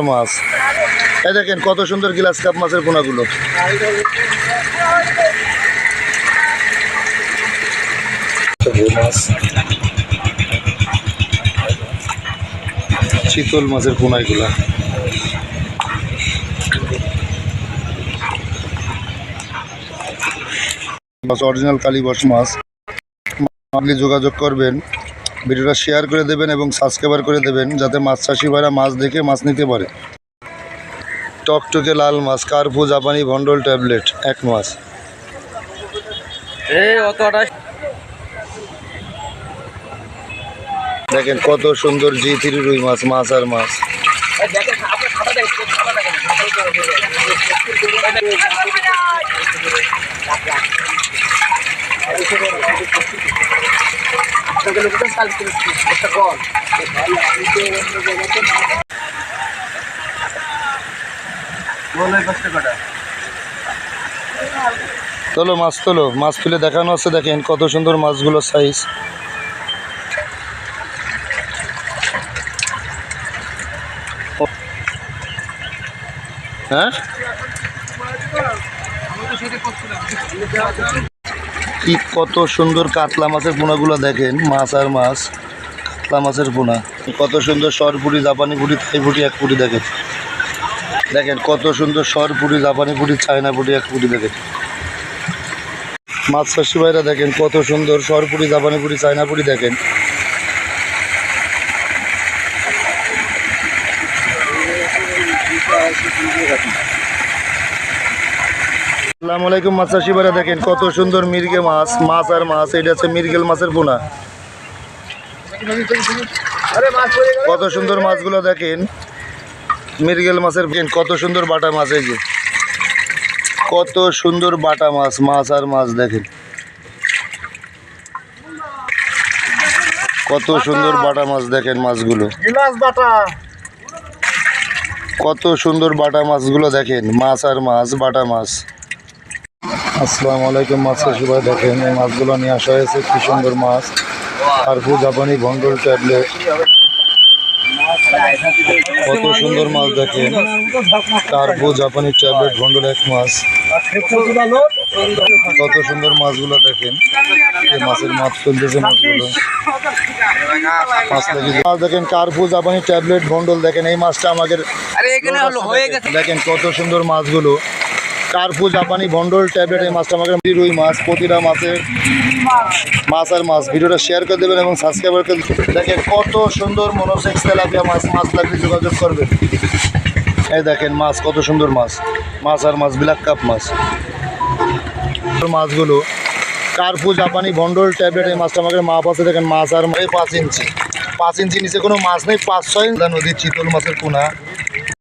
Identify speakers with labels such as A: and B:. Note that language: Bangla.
A: মাছ। এই দেখেন কত সুন্দর গ্লাস কাপ মাছের পোনাগুলো। চিতল মাছের পোনাগুলা। মাছ অরিজিনাল কালীবাস মাছ। আপনি যোগাযোগ করবেন। ভিডিওটা শেয়ার করে দেবেন এবং সাবস্ক্রাইবার করে দেবেন যাতে মাছ চাষি ভাইরা মাছ দেখে মাছ নিতে পারে। টকটকে লাল মাছ কার্পু জাপানি ভন্ডল ট্যাবলেট এক মাছ। দেখেন কত সুন্দর জি থ্রি রুই মাছ মাছ আর মাছ।
B: দেখেন। আপনার খাতা দেখেন খাতা দেখেন
A: তোলো মাছ তোলো, মাছ তুলে দেখানো আছে, দেখেন কত সুন্দর মাছগুলো সাইজ হ্যাঁ? কি কত সুন্দর কাতলা মাছের পোনাগুলো দেখেন, মাছ আর মাছ, কাতলা মাছের পোনা। কত সুন্দর সরপুরি জাপানি পুরি, থাই পুরি, এক পুরি দেখেন। দেখেন কত সুন্দর সরপুরি জাপানি পুরি, চায়না পুরি, এক পুরি দেখেন। মাছ চাষি ভাইরা দেখেন কত সুন্দর সরপুরি জাপানি পুরি, চায়না পুরি দেখেন। আসসালামু আলাইকুম মাছ চাষি ভাইরা দেখেন কত সুন্দর মির্গে মাছ মাছ আর মাছ এটা হচ্ছে মির্গেল মাছের পোনা কত সুন্দর মাছগুলো দেখেন মির্গেল মাছের কত সুন্দর বাটা মাছ এই যে। কত সুন্দর বাটা মাছ মাছ আর মাছ দেখেন। কত সুন্দর বাটা মাছ দেখেন মাছগুলো। কত সুন্দর বাটা মাছগুলো দেখেন মাছ আর মাছ বাটা মাছ। আসসালামু আলাইকুম মাছ চাষিভাই দেখেন এই মাছগুলো নিয়ে আসা হয়েছে কি সুন্দর মাছ। কার্পু জাপানি ভন্ডল ট্যাবলেট। কত সুন্দর মাছ দেখেন। কার্পু জাপানি ট্যাবলেট ভন্ডল এক মাছ। কত সুন্দর মাছগুলো দেখেন। এই মাছের মাছ চলতেছে মাছগুলো। মাছ দেখেন কার্পু জাপানি ট্যাবলেট ভন্ডল দেখেন। এই মাছটা আমাদের
B: হয়ে
A: দেখেন কত সুন্দর মাছগুলো। কার্পু জাপানি ভন্ডল ট্যাবলেট এই মাছটা আমাকে রুই মাছ প্রতিটা মাছের মাছ আর মাছ। ভিডিওটা শেয়ার করে দেবেন এবং সাবস্ক্রাইব করে। দেখেন কত সুন্দর মনোসেক্স তেলাপিয়া মাছ মাছ লাগলে যোগাযোগ করবেন। এই দেখেন মাছ, কত সুন্দর মাছ। মাছ আর মাছ ব্ল্যাক কাপ মাছ। মাছগুলো কার্পু জাপানি ভন্ডল ট্যাবলেট এই মাছটা আমাকে মাপ আছে, দেখেন মাছ আর পাঁচ ইঞ্চি। পাঁচ ইঞ্চি নিচে কোনো মাছ নেই, পাঁচ ছয়। নদীর চিতল মাছের পোনা।